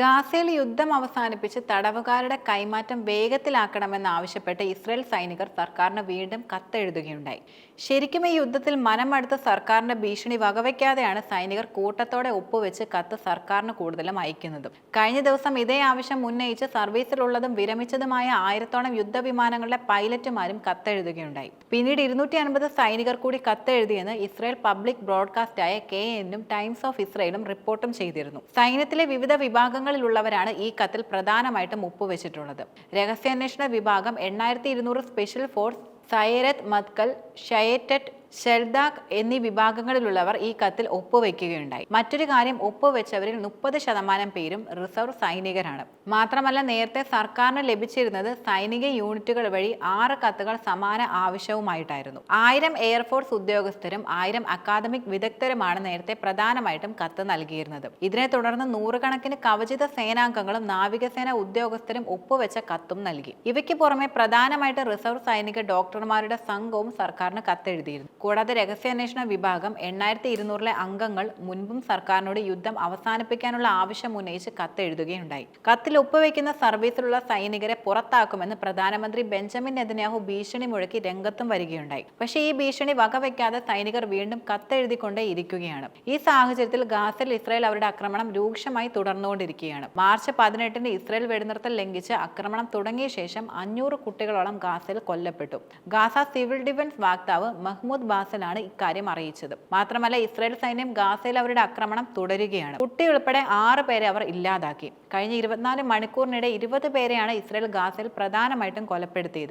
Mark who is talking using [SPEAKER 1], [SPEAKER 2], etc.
[SPEAKER 1] ഗാസയിൽ യുദ്ധം അവസാനിപ്പിച്ച് തടവുകാരുടെ കൈമാറ്റം വേഗത്തിലാക്കണമെന്നാവശ്യപ്പെട്ട് ഇസ്രയേൽ സൈനികർ സർക്കാരിന് വീണ്ടും കത്തെഴുതുകയുണ്ടായി. ശരിക്കും ഈ യുദ്ധത്തിൽ മനമടുത്ത സർക്കാരിന്റെ ഭീഷണി വകവയ്ക്കാതെയാണ് സൈനികർ കൂട്ടത്തോടെ ഒപ്പുവെച്ച് കത്ത് സർക്കാരിന് കൂടുതലും അയക്കുന്നതും. കഴിഞ്ഞ ദിവസം ഇതേ ആവശ്യം ഉന്നയിച്ച് സർവീസിലുള്ളതും വിരമിച്ചതുമായ ആയിരത്തോളം യുദ്ധവിമാനങ്ങളുടെ പൈലറ്റുമാരും കത്തെഴുതുകയുണ്ടായി. പിന്നീട് ഇരുന്നൂറ്റി അൻപത് സൈനികർ കൂടി കത്തെഴുതിയെന്ന് ഇസ്രയേൽ പബ്ലിക് ബ്രോഡ്കാസ്റ്റായ കെ എന്നും ടൈംസ് ഓഫ് ഇസ്രയേലും റിപ്പോർട്ടും ചെയ്തിരുന്നു. സൈന്യത്തിലെ വിവിധ വിഭാഗങ്ങളിലുള്ളവരാണ് ഈ കത്തിൽ പ്രധാനമായിട്ടും ഒപ്പുവെച്ചിട്ടുള്ളത്. രഹസ്യാന്വേഷണ വിഭാഗം എണ്ണായിരത്തി സ്പെഷ്യൽ ഫോഴ്സ് സൈരത് മത്കൽ ഷയറ്ററ്റ് ഷെൽദാഖ് എന്നീ വിഭാഗങ്ങളിലുള്ളവർ ഈ കത്തിൽ ഒപ്പുവെക്കുകയുണ്ടായി. മറ്റൊരു കാര്യം ഒപ്പുവെച്ചവരിൽ മുപ്പത് ശതമാനം പേരും റിസർവ് സൈനികരാണ്. മാത്രമല്ല നേരത്തെ സർക്കാരിന് ലഭിച്ചിരുന്നത് സൈനിക യൂണിറ്റുകൾ വഴി ആറ് കത്തുകൾ സമാന ആവശ്യവുമായിട്ടായിരുന്നു. ആയിരം എയർഫോഴ്സ് ഉദ്യോഗസ്ഥരും ആയിരം അക്കാദമിക് വിദഗ്ധരുമാണ് നേരത്തെ പ്രധാനമായിട്ടും കത്ത് നൽകിയിരുന്നത്. ഇതിനെ തുടർന്ന് നൂറുകണക്കിന് കവചിത സേനാംഗങ്ങളും നാവികസേന ഉദ്യോഗസ്ഥരും ഒപ്പുവെച്ച കത്തും നൽകി. ഇവയ്ക്ക് പുറമെ പ്രധാനമായിട്ട് റിസർവ് സൈനിക ഡോക്ടർമാരുടെ സംഘവും സർക്കാരിന് കത്തെഴുതിയിരുന്നു. കൂടാതെ രഹസ്യാന്വേഷണ വിഭാഗം എണ്ണായിരത്തി ഇരുന്നൂറിലെ അംഗങ്ങൾ മുൻപും സർക്കാരിനോട് യുദ്ധം അവസാനിപ്പിക്കാനുള്ള ആവശ്യം ഉന്നയിച്ച് കത്തെഴുതുകയുണ്ടായി. കത്തിൽ ഒപ്പുവെക്കുന്ന സർവീസിലുള്ള സൈനികരെ പുറത്താക്കുമെന്ന് പ്രധാനമന്ത്രി ബെഞ്ചമിൻ നെതന്യാഹു ഭീഷണി മുഴക്കി രംഗത്തും വരികയുണ്ടായി. പക്ഷേ ഈ ഭീഷണി വകവയ്ക്കാതെ സൈനികർ വീണ്ടും കത്തെഴുതിക്കൊണ്ടേ ഇരിക്കുകയാണ്. ഈ സാഹചര്യത്തിൽ ഗാസയിൽ ഇസ്രായേൽ അവരുടെ ആക്രമണം രൂക്ഷമായി തുടർന്നുകൊണ്ടിരിക്കുകയാണ്. മാർച്ച് പതിനെട്ടിന് ഇസ്രായേൽ വെടിനിർത്തൽ ലംഘിച്ച് ആക്രമണം തുടങ്ങിയ ശേഷം അഞ്ഞൂറ് കുട്ടികളോളം ഗാസയിൽ കൊല്ലപ്പെട്ടു. ഗാസ സിവിൽ ഡിഫൻസ് വാക്താവ് മഹ്മൂദ് ബാസലാണ് ഇക്കാര്യം അറിയിച്ചത്. മാത്രമല്ല ഇസ്രായേൽ സൈന്യം ഗാസയിൽ അവരുടെ ആക്രമണം തുടരുകയാണ്. കുട്ടി ഉൾപ്പെടെ ആറ് പേരെ അവർ ഇല്ലാതാക്കി. കഴിഞ്ഞ ഇരുപത്തിനാല് മണിക്കൂറിനിടെ ഇരുപത് പേരെയാണ് ഇസ്രായേൽ ഗാസയിൽ പ്രധാനമായിട്ടും കൊലപ്പെടുത്തിയത്.